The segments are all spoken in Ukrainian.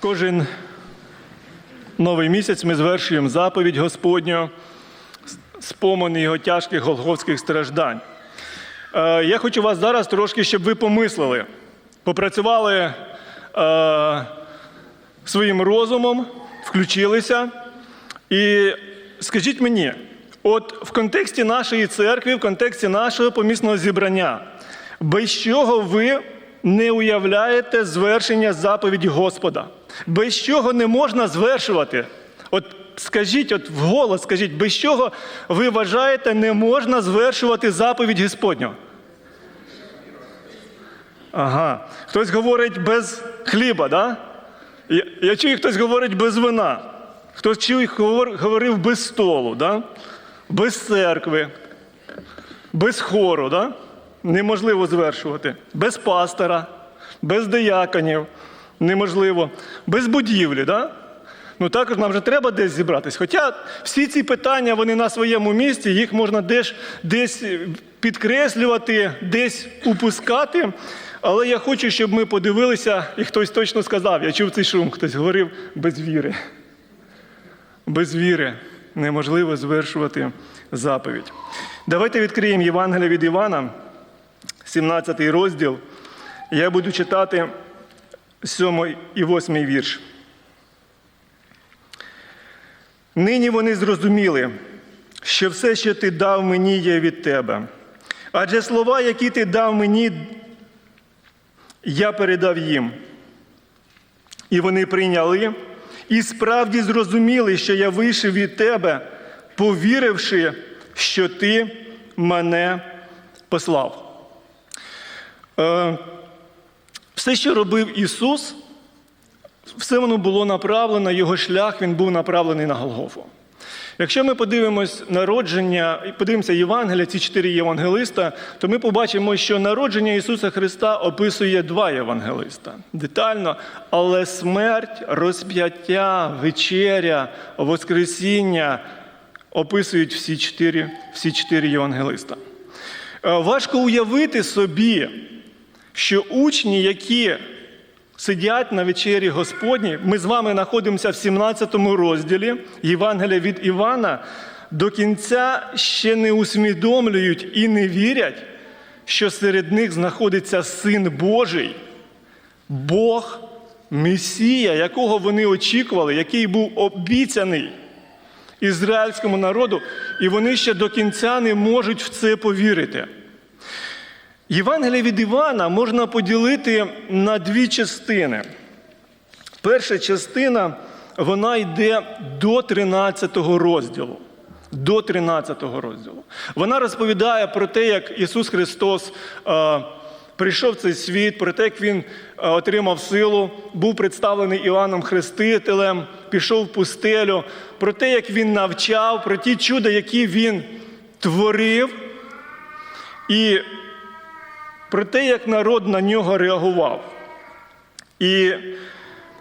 Кожен новий місяць ми звершуємо заповідь Господню, спомин його тяжких голгофських страждань. Е, Я хочу вас зараз трошки, щоб ви помислили, попрацювали е, своїм розумом, включилися. І скажіть мені, от в контексті нашої церкви, в контексті нашого помісного зібрання, без чого ви не уявляєте звершення заповіді Господа? Без чого не можна звершувати? От скажіть, от вголос скажіть, без чого ви вважаєте, не можна звершувати заповідь Господню? Ага. Хтось говорить без хліба, да? Я, я чую, хтось говорить без вина. Хтось чує, говорив без столу, да? без церкви, без хору, да? неможливо звершувати, без пастора, без дияконів, неможливо, без будівлі. Да? Ну також нам вже треба десь зібратись. Хоча всі ці питання вони на своєму місці, їх можна десь, десь підкреслювати, десь упускати. Але я хочу, щоб ми подивилися, і хтось точно сказав, я чув цей шум, хтось говорив без віри. Без віри неможливо звершувати заповідь. Давайте відкриємо Євангелія від Івана, 17 розділ. Я буду читати 7 і 8 вірш. Нині вони зрозуміли, що все, що ти дав мені, є від тебе. Адже слова, які ти дав мені, я передав їм. І вони прийняли, і справді зрозуміли, що я вийшов від тебе, повіривши, що ти мене послав. Все, що робив Ісус, все воно було направлено, його шлях він був направлений на Голгофу. Якщо ми подивимось народження, і подивимося Євангелія, ці чотири євангелиста, то ми побачимо, що народження Ісуса Христа описує два євангелиста детально, але смерть, розп'яття, вечеря, Воскресіння описують всі чотири, всі чотири євангелиста. Е, Важко уявити собі, що учні, які сидять на вечері Господній. Ми з вами знаходимося в 17 розділі Євангелія від Івана. До кінця ще не усвідомлюють і не вірять, що серед них знаходиться Син Божий, Бог, Месія, якого вони очікували, який був обіцяний ізраїльському народу, і вони ще до кінця не можуть в це повірити. Євангелія від Івана можна поділити на дві частини. Перша частина вона йде до 13 розділу. До 13 розділу. Вона розповідає про те, як Ісус Христос е, прийшов в цей світ, про те, як Він е, отримав силу, був представлений Іоанном Хрестителем, пішов в пустелю, про те, як Він навчав, про ті чуда, які Він творив. І про те, як народ на нього реагував. І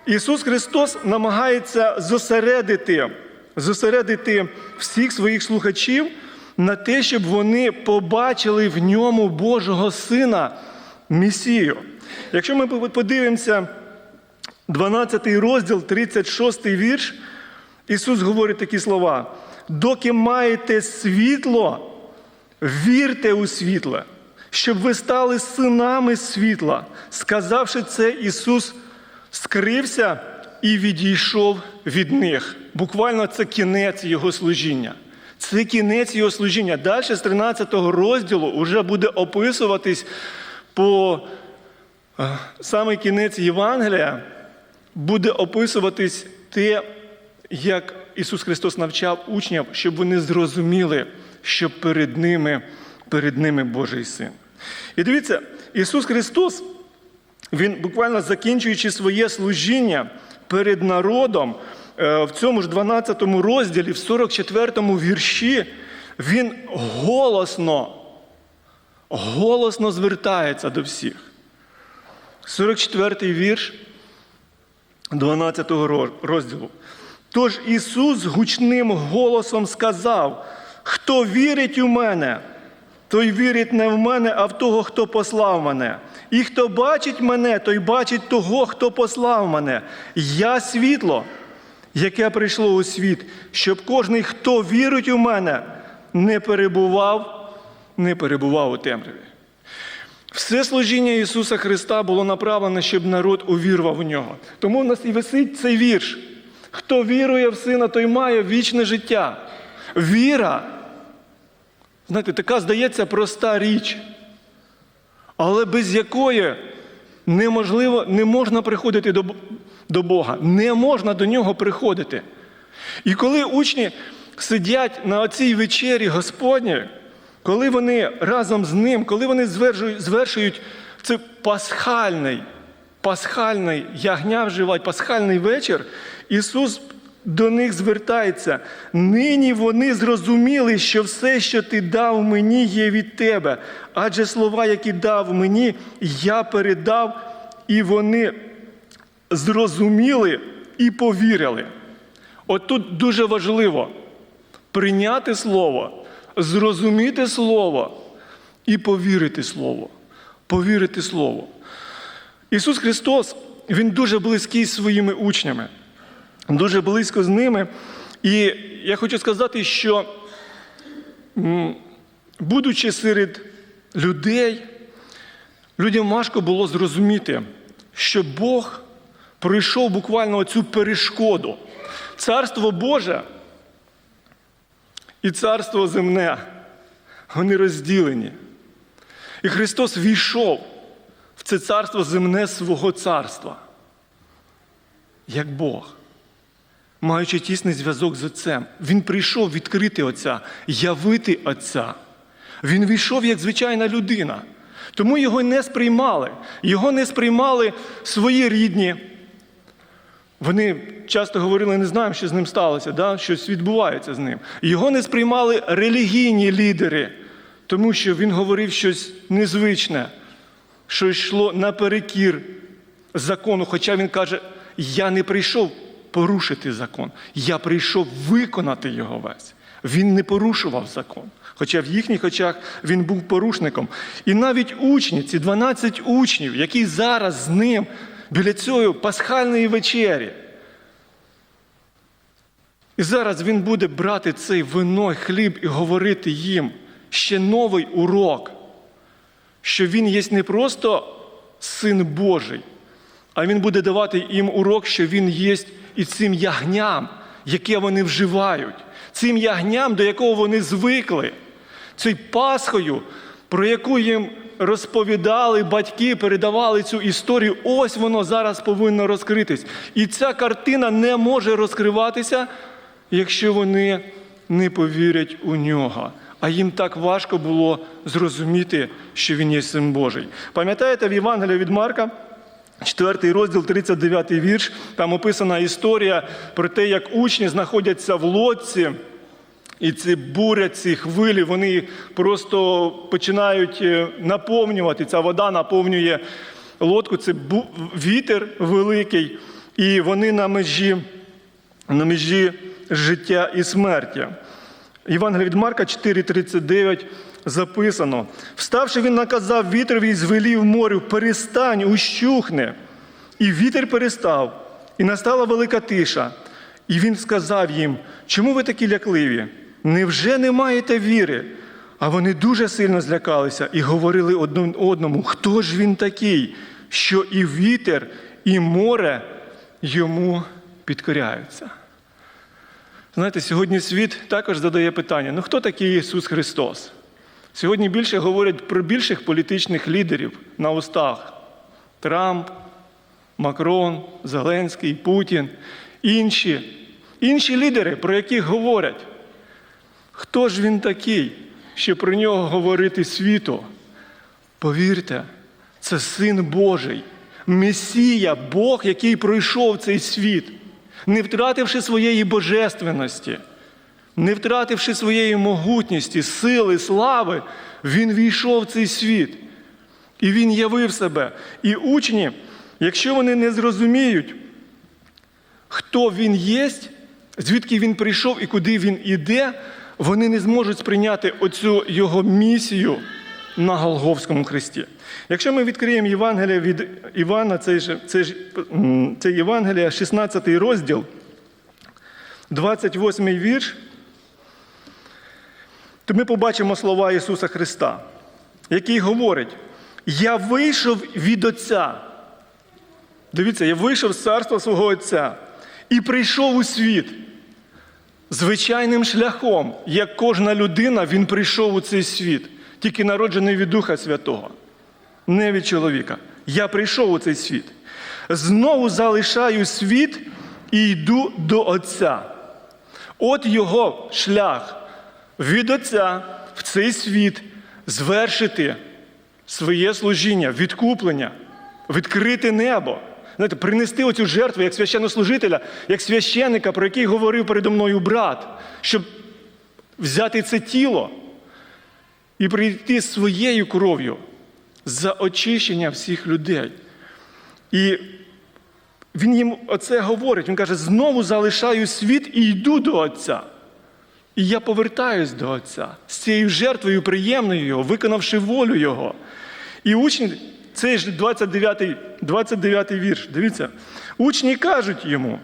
Ісус Христос намагається зосередити, зосередити всіх своїх слухачів на те, щоб вони побачили в ньому Божого Сина Месію. Якщо ми подивимося 12 розділ, 36 вірш, Ісус говорить такі слова: доки маєте світло, вірте у світле щоб ви стали синами світла. Сказавши це, Ісус скрився і відійшов від них. Буквально це кінець Його служіння. Це кінець Його служіння. Далі з 13 розділу вже буде описуватись по е, саме кінець Євангелія, буде описуватись те, як Ісус Христос навчав учнів, щоб вони зрозуміли, що перед ними перед ними Божий син. І дивіться, Ісус Христос, Він буквально закінчуючи своє служіння перед народом, е, в цьому ж 12 розділі, в 44 вірші, Він голосно, голосно звертається до всіх. 44 вірш 12 розділу. Тож Ісус гучним голосом сказав: Хто вірить у мене, той вірить не в мене, а в того, хто послав мене. І хто бачить мене, той бачить того, хто послав мене. Я світло, яке прийшло у світ, щоб кожний, хто вірить у мене, не перебував, не перебував у темряві. Все служіння Ісуса Христа було направлене, щоб народ увірував у нього. Тому в нас і висить цей вірш. Хто вірує в Сина, той має вічне життя. Віра, знаєте, така здається проста річ, але без якої неможливо, не можна приходити до, до Бога, не можна до нього приходити. І коли учні сидять на цій вечері Господній, коли вони разом з ним, коли вони звершують, звершують це пасхальний, пасхальний ягня вживають, пасхальний вечір, Ісус до них звертається. Нині вони зрозуміли, що все, що ти дав мені, є від тебе. Адже слова, які дав мені, я передав, і вони зрозуміли і повірили. От тут дуже важливо прийняти Слово, зрозуміти Слово і повірити Слово. Повірити Слову. Ісус Христос, Він дуже близький з своїми учнями, дуже близько з ними. І я хочу сказати, що, будучи серед людей, людям важко було зрозуміти, що Бог пройшов буквально цю перешкоду. Царство Боже і царство земне, вони розділені. І Христос війшов в це царство земне свого царства, як Бог, маючи тісний зв'язок з Отцем. Він прийшов відкрити Отця, явити Отця. Він війшов як звичайна людина. Тому його не сприймали. Його не сприймали свої рідні. Вони часто говорили, не знаємо, що з ним сталося, да? щось відбувається з ним. Його не сприймали релігійні лідери, тому що він говорив щось незвичне, що йшло наперекір закону. Хоча він каже, я не прийшов порушити закон, я прийшов виконати його весь. Він не порушував закон. Хоча в їхніх очах він був порушником. І навіть учні, ці 12 учнів, які зараз з ним біля цієї пасхальної вечері. І зараз він буде брати цей вино, хліб і говорити їм ще новий урок, що він є не просто син Божий, а він буде давати їм урок, що він є і цим ягням, яке вони вживають, цим ягням, до якого вони звикли, цією Пасхою, про яку їм розповідали батьки, передавали цю історію. Ось воно зараз повинно розкритись. І ця картина не може розкриватися, якщо вони не повірять у нього. А їм так важко було зрозуміти, що він є син Божий. Пам'ятаєте в Євангелії від Марка? Четвертий розділ, 39 вірш, там описана історія про те, як учні знаходяться в лодці, і ці буря, ці хвилі, вони просто починають е, наповнювати. Ця вода наповнює лодку, це вітер великий, і вони на межі, на межі життя і смерті. Євангелія від Марка 4,39 записано. Вставши, він наказав вітрові і звелів морю, перестань, ущухне. І вітер перестав, і настала велика тиша. І він сказав їм, чому ви такі лякливі? Невже не маєте віри? А вони дуже сильно злякалися і говорили один одному, хто ж він такий, що і вітер, і море йому підкоряються. Знаєте, сьогодні світ також задає питання: ну хто такий Ісус Христос? Сьогодні більше говорять про більших політичних лідерів на устах: Трамп, Макрон, Зеленський, Путін, інші, інші лідери, про яких говорять. Хто ж він такий, що про нього говорити світу? Повірте, це син Божий, Месія, Бог, який пройшов цей світ, не втративши своєї божественності, не втративши своєї могутності, сили, слави, він війшов в цей світ. І він явив себе. І учні, якщо вони не зрозуміють, хто він є, звідки він прийшов і куди він іде, вони не зможуть сприйняти оцю його місію на Голговському хресті. Якщо ми відкриємо Євангеліє від Івана, це це це Євангелія, 16 розділ, 28 вірш, то ми побачимо слова Ісуса Христа, який говорить: Я вийшов від Отця. Дивіться, я вийшов з царства свого Отця і прийшов у світ. Звичайним шляхом, як кожна людина, він прийшов у цей світ, тільки народжений від Духа Святого, не від чоловіка. Я прийшов у цей світ. Знову залишаю світ і йду до Отця. От його шлях від Отця в цей світ звершити своє служіння, відкуплення, відкрити небо. Знаєте, принести оцю жертву як священнослужителя, як священника, про який говорив передо мною брат, щоб взяти це тіло і прийти своєю кров'ю за очищення всіх людей. І він їм оце говорить. Він каже: знову залишаю світ і йду до Отця. І я повертаюсь до Отця з цією жертвою приємною Його, виконавши волю Його. І учні, цей ж 29, 29 вірш, дивіться, учні кажуть йому: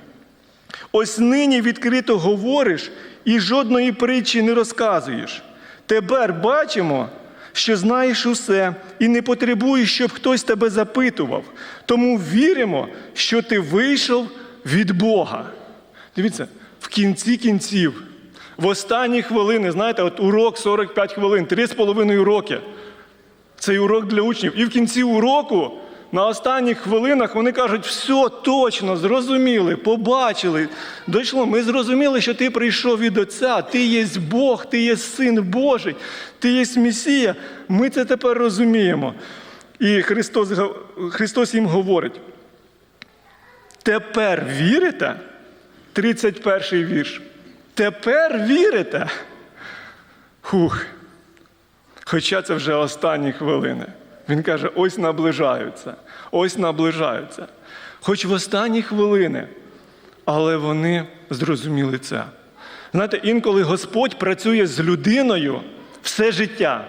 ось нині відкрито говориш і жодної притчі не розказуєш. Тепер бачимо, що знаєш усе і не потребуєш, щоб хтось тебе запитував. Тому віримо, що ти вийшов від Бога. Дивіться, в кінці кінців, в останні хвилини, знаєте, от урок 45 хвилин, 3,5 уроки. Цей урок для учнів. І в кінці уроку, на останніх хвилинах, вони кажуть, все точно, зрозуміли, побачили. Дійшло, ми зрозуміли, що ти прийшов від Отця, ти є Бог, ти є Син Божий, ти є Месія. Ми це тепер розуміємо. І Христос, Христос їм говорить. Тепер вірите? 31 вірш. Тепер вірите? Хух. Хоча це вже останні хвилини. Він каже: ось наближаються, ось наближаються. Хоч в останні хвилини, але вони зрозуміли це. Знаєте, інколи Господь працює з людиною все життя,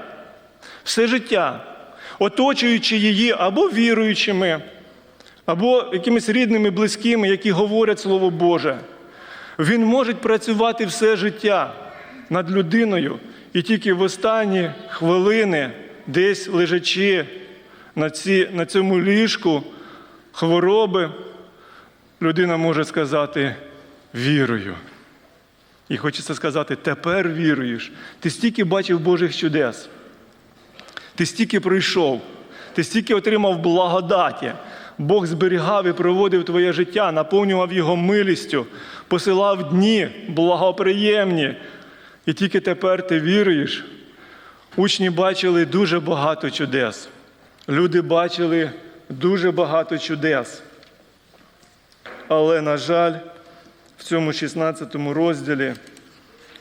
все життя, оточуючи її або віруючими, або якимись рідними, близькими, які говорять Слово Боже. Він може працювати все життя над людиною. І тільки в останні хвилини, десь лежачи на, ці, на цьому ліжку хвороби, людина може сказати вірою. І хочеться сказати, тепер віруєш. Ти стільки бачив Божих чудес. Ти стільки пройшов, ти стільки отримав благодаті. Бог зберігав і проводив твоє життя, наповнював його милістю, посилав дні благоприємні. І тільки тепер ти віруєш. Учні бачили дуже багато чудес. Люди бачили дуже багато чудес. Але, на жаль, в цьому 16 розділі,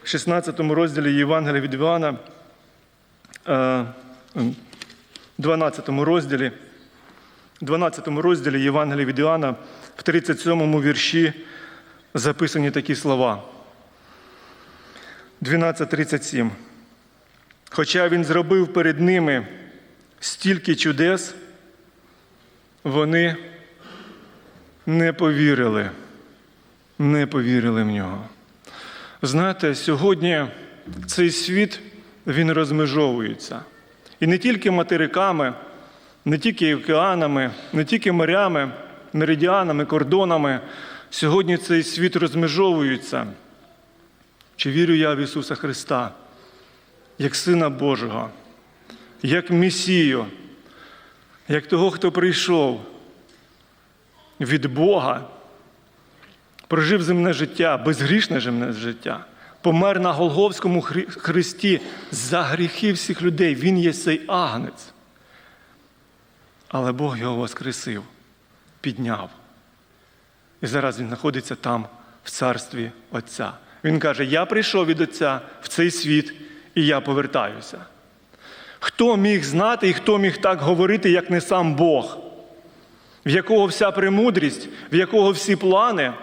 16 розділі Євангелія від Івана, е, 12 розділі, 12 розділі Євангелія від Іоанна, в 37 вірші записані такі слова. 12.37. Хоча він зробив перед ними стільки чудес, вони не повірили, не повірили в нього. Знаєте, сьогодні цей світ він розмежовується. І не тільки материками, не тільки океанами, не тільки морями, меридіанами, кордонами. Сьогодні цей світ розмежовується. Чи вірю я в Ісуса Христа, як Сина Божого, як Месію, як того, хто прийшов від Бога, прожив земне життя, безгрішне земне життя, помер на Голговському хресті за гріхи всіх людей. Він є цей агнець. Але Бог його воскресив, підняв. І зараз він знаходиться там, в царстві Отця. Він каже: Я прийшов від Отця в цей світ, і я повертаюся. Хто міг знати і хто міг так говорити, як не сам Бог, в якого вся премудрість, в якого всі плани,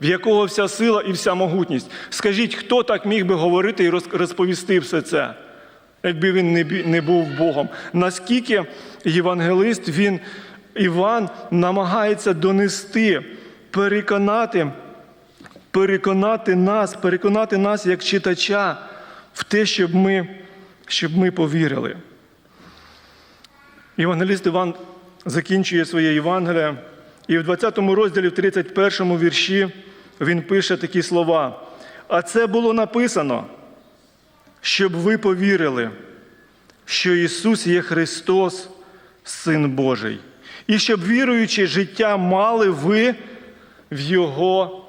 в якого вся сила і вся могутність? Скажіть, хто так міг би говорити і розповісти все це? якби він не був Богом. Наскільки євангелист, він, Іван, намагається донести, переконати, переконати нас, переконати нас як читача в те, щоб ми, щоб ми повірили. Євангеліст Іван закінчує своє Євангеліє, і в 20 розділі, в 31 вірші, він пише такі слова. А це було написано, щоб ви повірили, що Ісус є Христос, Син Божий, і щоб віруючи життя мали ви в Його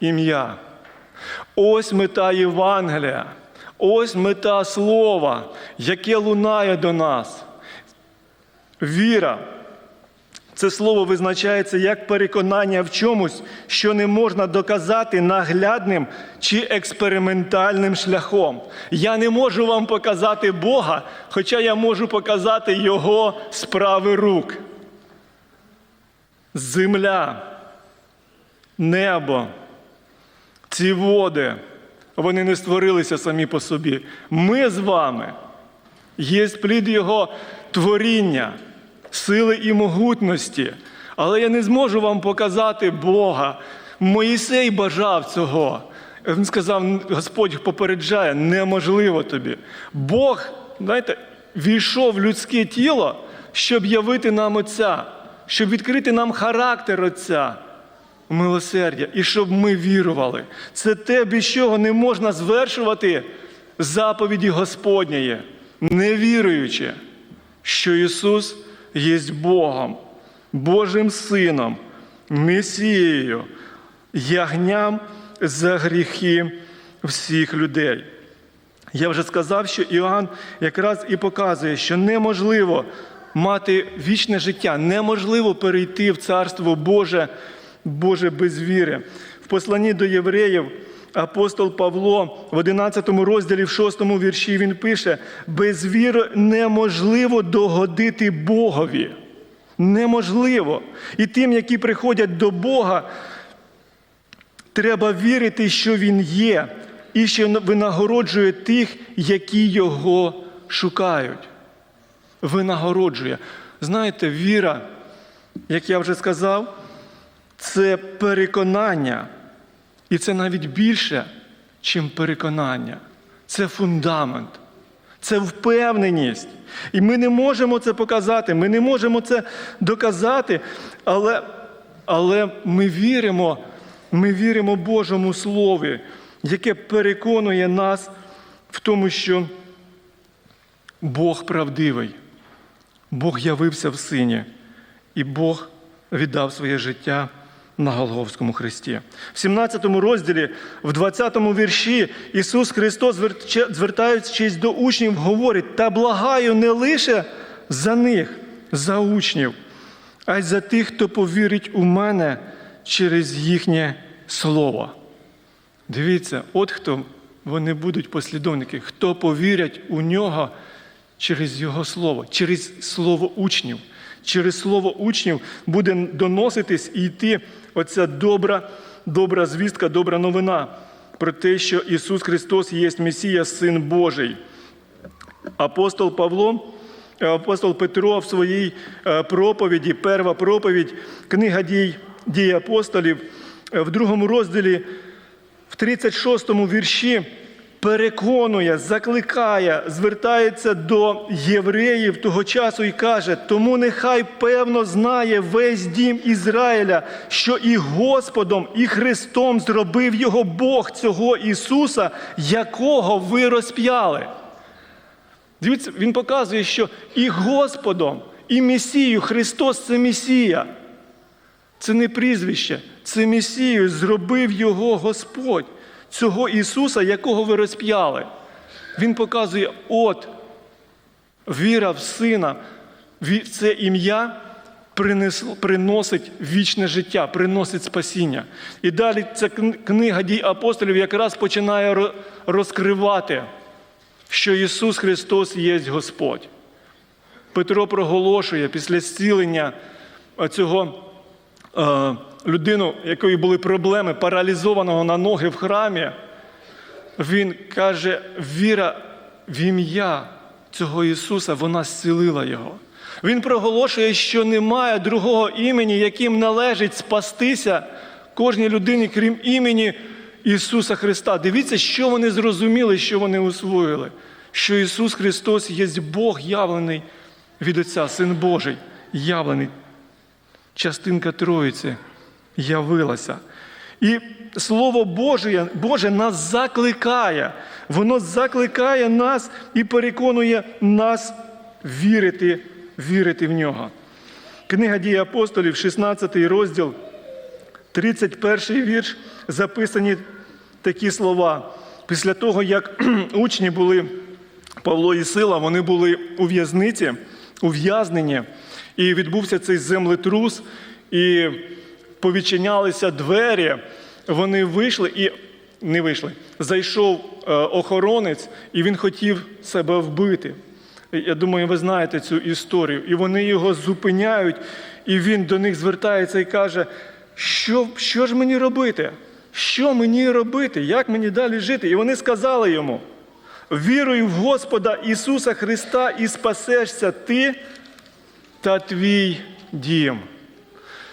ім'я. Ось мета Євангелія, ось мета Слова, яке лунає до нас. Віра. Це слово визначається як переконання в чомусь, що не можна доказати наглядним чи експериментальним шляхом. Я не можу вам показати Бога, хоча я можу показати Його справи рук. Земля, небо, ці води, вони не створилися самі по собі. Ми з вами є плід Його творіння, сили і могутності. Але я не зможу вам показати Бога. Моїсей бажав цього. Він сказав, Господь попереджає, неможливо тобі. Бог, знаєте, війшов в людське тіло, щоб явити нам Отця, щоб відкрити нам характер Отця милосердя, і щоб ми вірували. Це те, без чого не можна звершувати заповіді Господньої, не віруючи, що Ісус є Богом, Божим Сином, Месією, ягням за гріхи всіх людей. Я вже сказав, що Іоанн якраз і показує, що неможливо мати вічне життя, неможливо перейти в Царство Боже, Боже без віри. В посланні до євреїв апостол Павло в 11 розділі, в 6 вірші він пише: без віри неможливо догодити Богові. Неможливо. І тим, які приходять до Бога, треба вірити, що Він є, і що винагороджує тих, які його шукають. Винагороджує. Знаєте, віра, як я вже сказав, це переконання. І це навіть більше, чим переконання. Це фундамент, це впевненість. І ми не можемо це показати, ми не можемо це доказати, але, але ми віримо, ми віримо Божому Слові, яке переконує нас в тому, що Бог правдивий, Бог явився в Сині, і Бог віддав своє життя на Голговському хресті. В 17 розділі, в 20 вірші, Ісус Христос, звертаючись до учнів, говорить: та благаю не лише за них, за учнів, а й за тих, хто повірить у мене через їхнє слово. Дивіться, от хто вони будуть послідовники, хто повірять у нього через Його слово, через слово учнів. Через слово учнів буде доноситись і йти оця добра, добра звістка, добра новина про те, що Ісус Христос є Месія, Син Божий. Апостол Павло, апостол Петро в своїй проповіді, перва проповідь, книга дій, дій апостолів, в другому розділі, в 36 вірші переконує, закликає, звертається до євреїв того часу і каже: тому нехай певно знає весь дім Ізраїля, що і Господом, і Христом зробив його Бог цього Ісуса, якого ви розп'яли. Дивіться, Він показує, що і Господом, і Месію Христос це Месія. Це не прізвище, це Месію зробив його Господь цього Ісуса, якого ви розп'яли. Він показує, от віра в Сина, це ім'я приносить вічне життя, приносить спасіння. І далі ця книга дій апостолів якраз починає розкривати, що Ісус Христос є Господь. Петро проголошує після зцілення цього людину, якої були проблеми, паралізованого на ноги в храмі, він каже: віра в ім'я цього Ісуса, вона зцілила його. Він проголошує, що немає другого імені, яким належить спастися кожній людині, крім імені Ісуса Христа. Дивіться, що вони зрозуміли, що вони усвоїли. Що Ісус Христос є Бог явлений від Отця, Син Божий, явлений. Частинка Троїці явилася. І Слово Боже, Боже нас закликає. Воно закликає нас і переконує нас вірити, вірити в нього. Книга дії апостолів, 16 розділ, 31 вірш, записані такі слова. Після того, як учні були Павло і Сила, вони були у в'язниці, ув'язнені, і відбувся цей землетрус, і повідчинялися двері. Вони вийшли і не вийшли. Зайшов е, охоронець, і він хотів себе вбити. Я думаю, ви знаєте цю історію. І вони його зупиняють, і він до них звертається і каже: що, що ж мені робити? Що мені робити? Як мені далі жити? І вони сказали йому: віруй в Господа Ісуса Христа і спасешся ти та твій дім.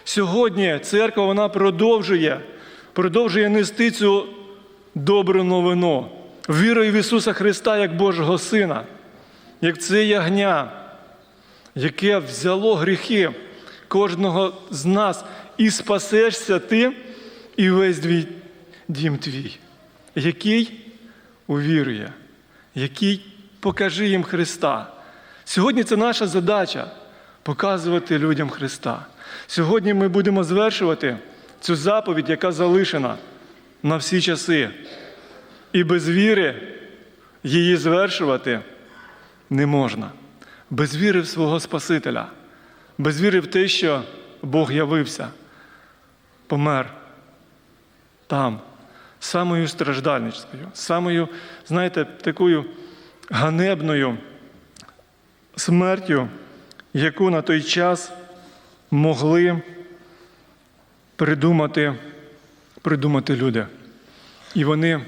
Сьогодні церква вона продовжує, продовжує нести цю добру новину. Вірою в Ісуса Христа як Божого Сина, як це ягня, яке взяло гріхи кожного з нас, і спасешся ти і весь твій дім твій, який увірує, який покаже їм Христа. Сьогодні це наша задача показувати людям Христа. Сьогодні ми будемо звершувати цю заповідь, яка залишена на всі часи. І без віри її звершувати не можна. Без віри в свого Спасителя, без віри в те, що Бог явився, помер там, самою страждальницькою, самою, знаєте, такою ганебною смертю, яку на той час могли придумати, придумати люди. І вони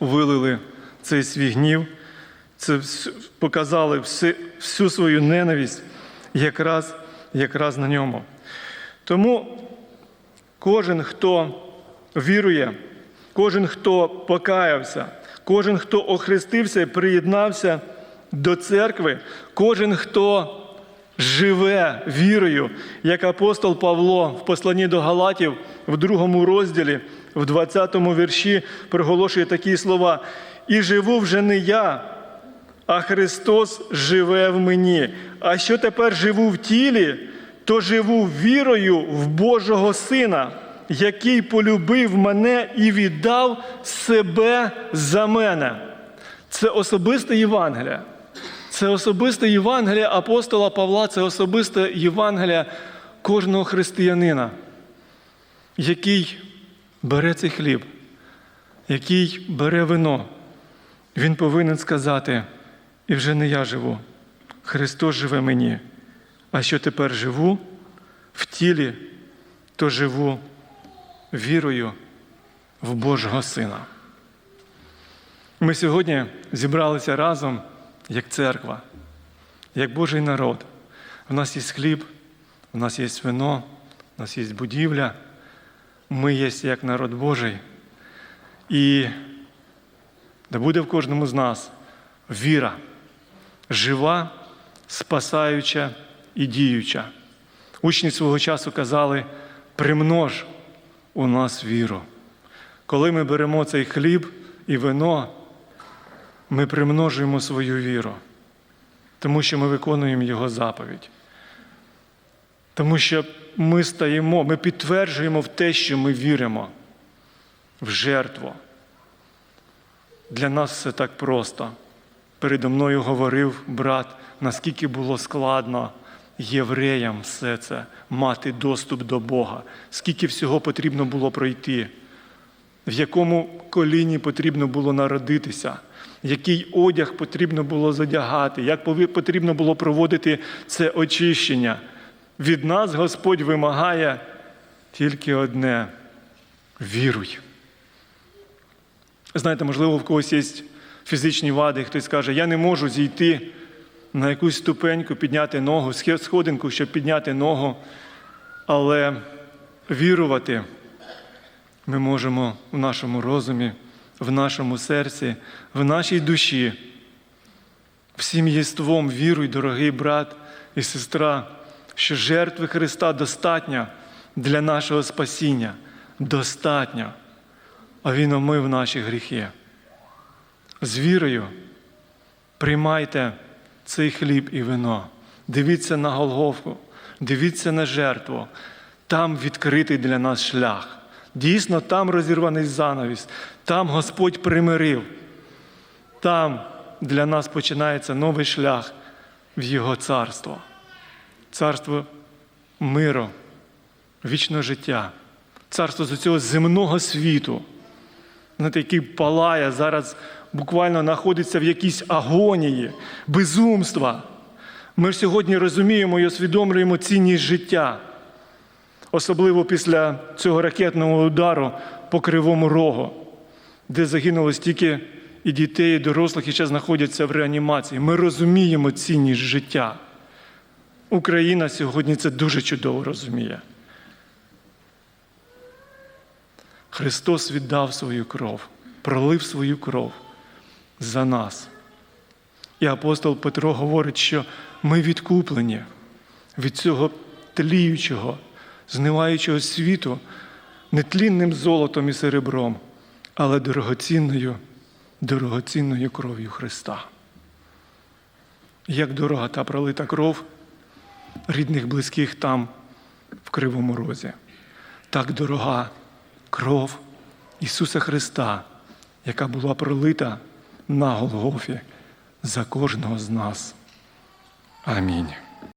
вилили цей свій гнів, це показали всі- всю свою ненависть якраз, якраз на ньому. Тому кожен, хто вірує, кожен, хто покаявся, кожен, хто охрестився і приєднався до церкви, кожен, хто живе вірою, як апостол Павло в посланні до Галатів в другому розділі, в 20 вірші, проголошує такі слова: І живу вже не я, а Христос живе в мені. А що тепер живу в тілі, то живу вірою в Божого Сина, який полюбив мене і віддав себе за мене. Це особисте Євангеліє. Це особисте Євангеліє апостола Павла, це особисте Євангеліє кожного християнина, який бере цей хліб, який бере вино. Він повинен сказати, і вже не я живу, Христос живе мені. А що тепер живу в тілі, то живу вірою в Божого Сина. Ми сьогодні зібралися разом як церква, як Божий народ. У нас є хліб, у нас є вино, у нас є будівля, ми є як народ Божий. І да буде в кожному з нас віра, жива, спасаюча і діюча. Учні свого часу казали: примнож у нас віру. Коли ми беремо цей хліб і вино, ми примножуємо свою віру, тому що ми виконуємо Його заповідь. Тому що ми стаємо, ми підтверджуємо в те, що ми віримо в жертву. Для нас все так просто. Передо мною говорив брат, наскільки було складно євреям все це мати доступ до Бога, скільки всього потрібно було пройти, в якому коліні потрібно було народитися, який одяг потрібно було задягати, як потрібно було проводити це очищення. Від нас Господь вимагає тільки одне віруй. Знаєте, можливо, в когось є фізичні вади, хтось каже, я не можу зійти на якусь ступеньку, підняти ногу, сходинку, щоб підняти ногу, але вірувати ми можемо в нашому розумі, в нашому серці, в нашій душі. Всім єством віруй, дорогий брат і сестра, що жертви Христа достатня для нашого спасіння, достатня, а Він омив наші гріхи. З вірою приймайте цей хліб і вино, дивіться на Голгофу, дивіться на жертву, там відкритий для нас шлях. Дійсно, там розірваний занавіс, там Господь примирив, там для нас починається новий шлях в Його царство, царство миру, вічного життя, царство з цього земного світу, знаєте, який палає зараз, буквально знаходиться в якійсь агонії, безумства. Ми ж сьогодні розуміємо і усвідомлюємо цінність життя, особливо після цього ракетного удару по Кривому Рогу, де загинуло стільки і дітей, і дорослих, і ще знаходяться в реанімації. Ми розуміємо цінність життя. Україна сьогодні це дуже чудово розуміє. Христос віддав свою кров, пролив свою кров за нас. І апостол Петро говорить, що ми відкуплені від цього тліючого, зниваючого світу нетлінним золотом і серебром, але дорогоцінною, дорогоцінною кров'ю Христа. Як дорога та пролита кров рідних близьких там, в Кривому Розі, так дорога кров Ісуса Христа, яка була пролита на Голгофі за кожного з нас. Амінь.